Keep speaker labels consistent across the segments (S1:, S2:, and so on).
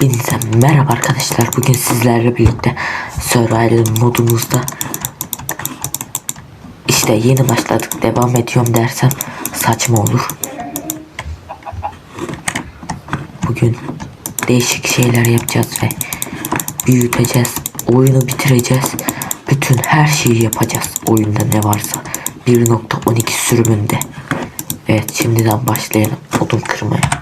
S1: Hepinize merhaba arkadaşlar. Bugün sizlerle birlikte Survival modumuzda işte yeni başladık devam ediyorum dersem saçma olur. Bugün değişik şeyler yapacağız ve büyüteceğiz. Oyunu bitireceğiz. Bütün her şeyi yapacağız. Oyunda ne varsa. 1.12 sürümünde. Evet şimdiden başlayalım odun kırmaya.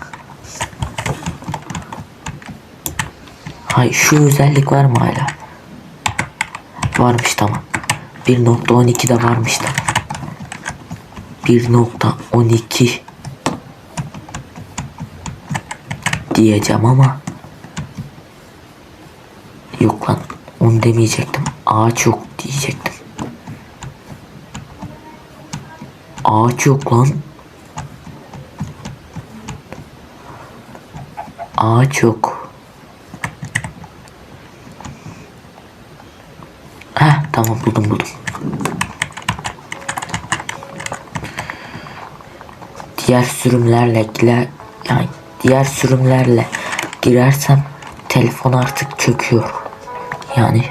S1: Hay şu özellik var mı hala? Varmış tamam. 1.12 de varmış tamam. 1.12 diyeceğim ama yok lan onu demeyecektim. Ağaç yok diyecektim. Ağaç yok lan. Ağaç yok. Heh tamam buldum buldum. Diğer sürümlerle yani diğer sürümlerle girersem telefon artık çöküyor. Yani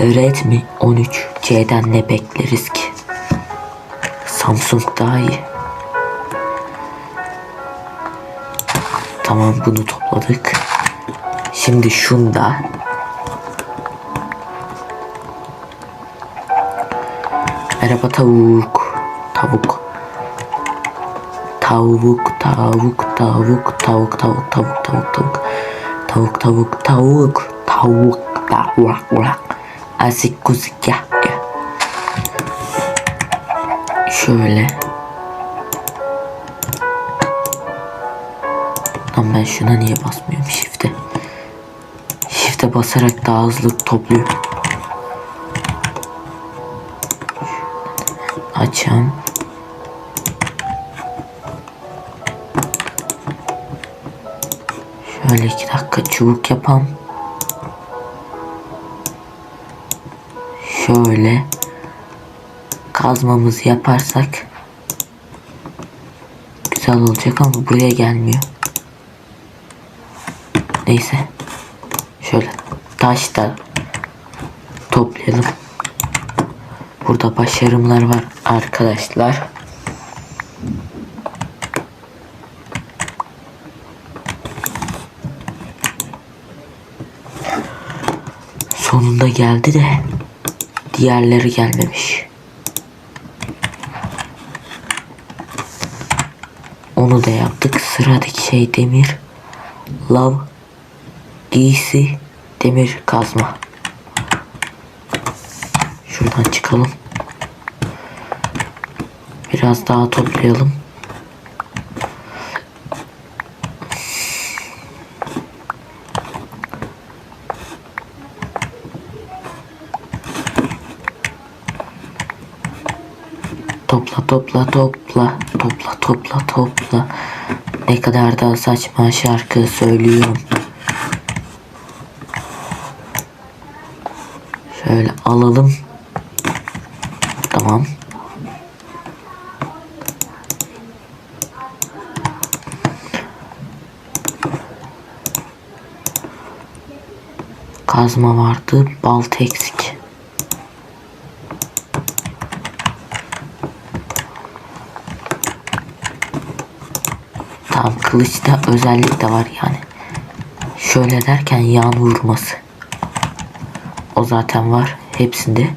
S1: Redmi 13 C'den ne bekleriz ki? Samsung daha iyi. Tamam bunu topladık. Şimdi şunda Merhaba tavuk. Tavuk. Tavuk, tavuk, tavuk, tavuk, tavuk, tavuk, tavuk, tavuk. Tavuk, tavuk, tavuk, tavuk, tavuk, tavuk. Azik kuzik ya. Şöyle. Lan ben şuna niye basmıyorum shift'e? Shift'e basarak daha hızlı topluyor. Açacağım. Şöyle iki dakika çubuk yapalım. Şöyle kazmamızı yaparsak güzel olacak ama buraya gelmiyor. Neyse. Şöyle taş da toplayalım. Burada başarımlar var arkadaşlar. Sonunda geldi de diğerleri gelmemiş. Onu da yaptık. Sıradaki şey demir, lav, giysi, demir kazma. Şuradan çıkalım. Biraz daha toplayalım. Topla topla topla topla topla topla. Ne kadar da saçma şarkı söylüyorum. Şöyle alalım. Tamam. Kazma vardı, balta eksik. Tamam kılıçta özellik de var yani. Şöyle derken yan vurması. O zaten var hepsinde.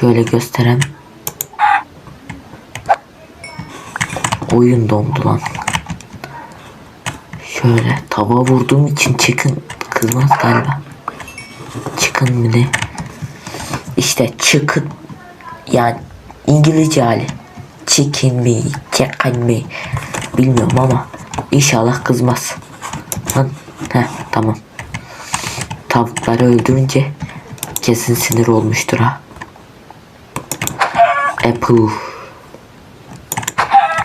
S1: Şöyle gösteren oyun dondu lan. Şöyle tava vurduğum için çıkın kızmaz galiba. Çıkın mı ne? İşte çıkın yani İngilizce hali. Chicken mi, chicken mi bilmiyorum ama inşallah kızmaz. Lan heh, tamam. Tavukları öldürünce kesin sinir olmuştur ha. Apple.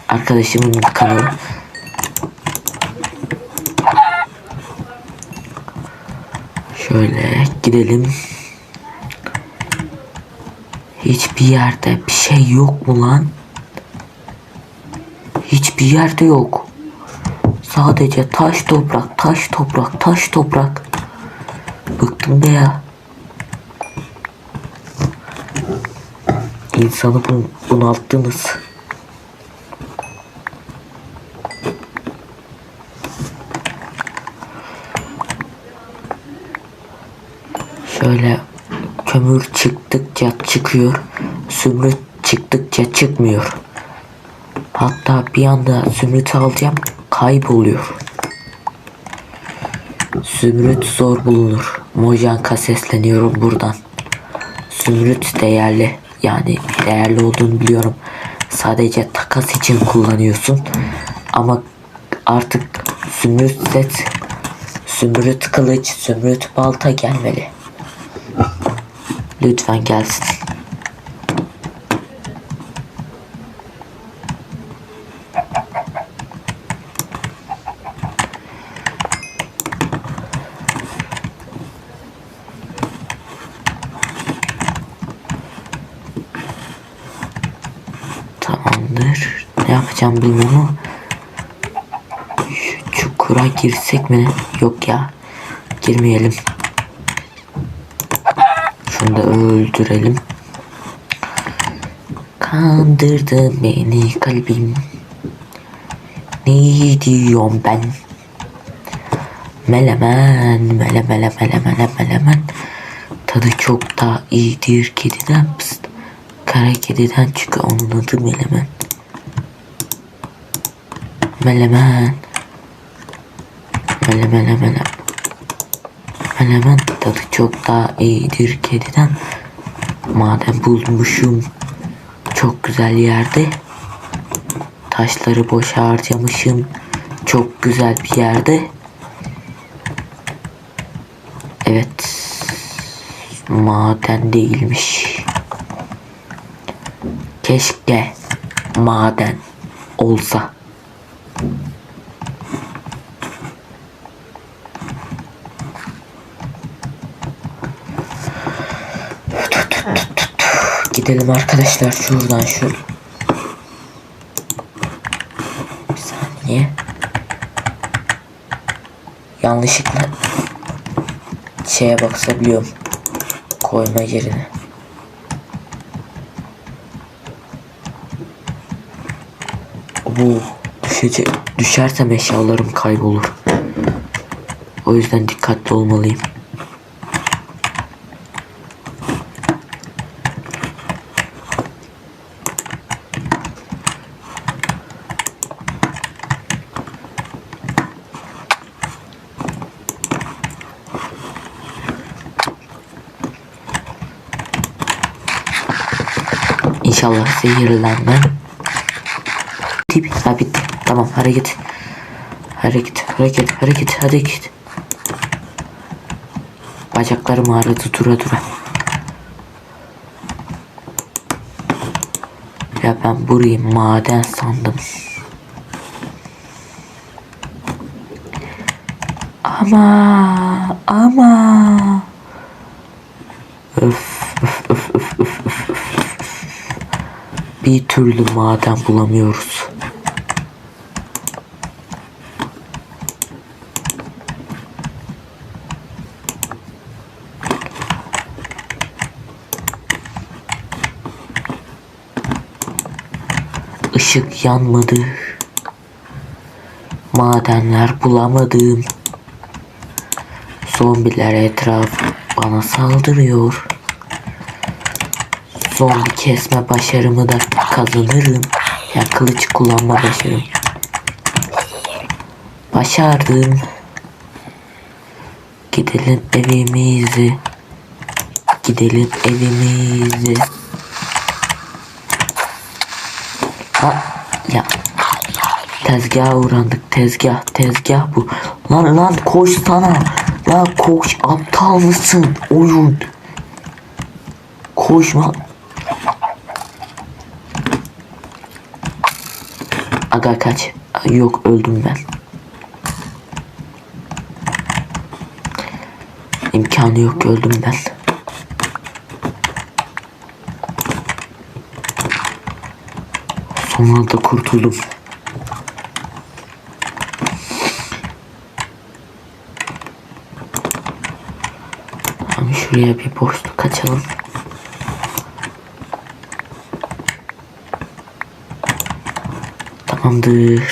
S1: Arkadaşımın kanalı. Şöyle gidelim. Hiçbir yerde bir şey yok mu lan? Hiçbir yerde yok. Sadece taş toprak, taş toprak, taş toprak. Bıktım be ya. İnsanı bun bunalttınız. Şöyle kömür çıktıkça çıkıyor, zümrüt çıktıkça çıkmıyor. Hatta bir anda zümrüt alacağım kayboluyor. Zümrüt zor bulunur. Mojanka sesleniyorum buradan. Zümrüt değerli. Yani değerli olduğunu biliyorum. Sadece takas için kullanıyorsun. Ama artık zümrüt set, zümrüt kılıç, zümrüt balta gelmeli. Lütfen gelsin. Tamamdır. Ne yapacağım bilmiyorum. Şu çukura girsek mi? Yok ya. Girmeyelim. Şunu da öldürelim. Kandırdın beni kalbim. Ne diyorum ben? Melemen, mele mele mele mele melemen. Tadı çok daha iyidir kediden. Pıst. Kara kediden çünkü onun adı melemen. Melemen. Mele mele mele. Melemen tadı çok daha iyidir kediden. Madem bulmuşum çok güzel yerde. Taşları boş harcamışım. Çok güzel bir yerde. Evet. Maden değilmiş. Keşke maden olsa. Gidelim arkadaşlar şuradan şu. Bir saniye. Yanlışlıkla şeye bakabiliyorum. Koyma yerine. Bu düşecek, düşersem eşyalarım kaybolur. O yüzden dikkatli olmalıyım. İnşallah zehirlenmem. Ha bitti. Tamam hareket. Hareket, hareket, hareket, hareket. Bacaklarım ağrıdı dura dura. Ya ben burayı maden sandım. Ama ama öf öf öf öf öf öf. Bir türlü maden bulamıyoruz. Işık yanmadı. Madenler bulamadım. Zombiler etraf bana saldırıyor. Zombi kesme başarımı da kazanırım. Ya kılıç kullanma başarım. Başardım. Gidelim evimize. Gidelim evimize. Ha ya. Tezgaha uğrandık. Tezgah, tezgah bu. Lan lan koş sana. Ya koş aptal mısın oyun? Koşma. Aga kaç. Yok öldüm ben. İmkanı yok öldüm ben. Ronaldo kurtuldum. Abi şuraya bir boşluk açalım. Tamamdır.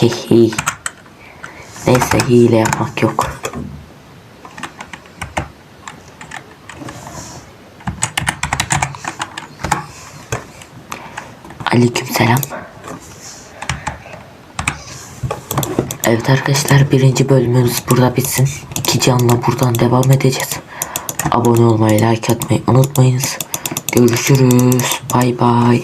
S1: Hey hey. Neyse hile yapmak yok. Aleykümselam. Evet arkadaşlar birinci bölümümüz burada bitsin. İki canla buradan devam edeceğiz. Abone olmayı, like atmayı unutmayınız. Görüşürüz. Bay bay.